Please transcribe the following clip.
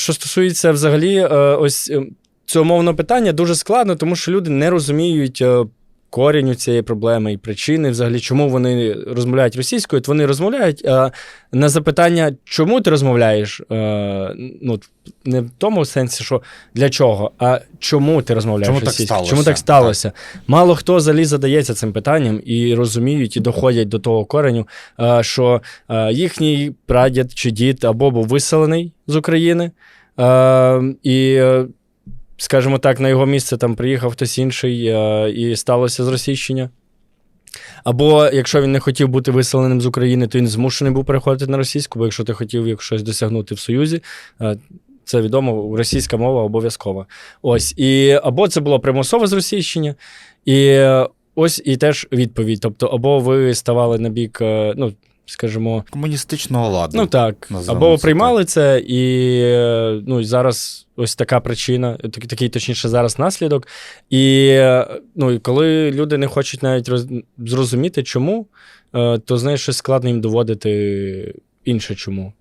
Що стосується взагалі, е, ось е, цього мовного питання дуже складно, тому що люди не розуміють е, корінню цієї проблеми і причини, взагалі, чому вони розмовляють російською. От вони розмовляють а на запитання, чому ти розмовляєш, е, ну, не в тому сенсі, що для чого, а чому ти розмовляєш Чому так російською? сталося? Чому так сталося? Мало хто взагалі задається цим питанням і розуміють, і доходять до того кореню, е, що е, їхній прадід чи дід або був виселений з України, е, і, е, скажімо так, на його місце там приїхав хтось інший е, і сталося зросійщення. Або якщо він не хотів бути виселеним з України, то він змушений був переходити на російську, бо якщо ти хотів щось досягнути в Союзі, е, це відомо, російська мова обов'язкова. Ось. І, або це було примусове зросійщення, і е, ось і теж відповідь. Тобто, або ви ставали на бік, ну, скажімо, Комуністичного ладу. Ну так. Або це приймали це, і ну, зараз ось така причина, так- такий, точніше, зараз наслідок. І ну, і коли люди не хочуть навіть роз... зрозуміти, чому, е, то знаєш, щось складно їм доводити інше чому.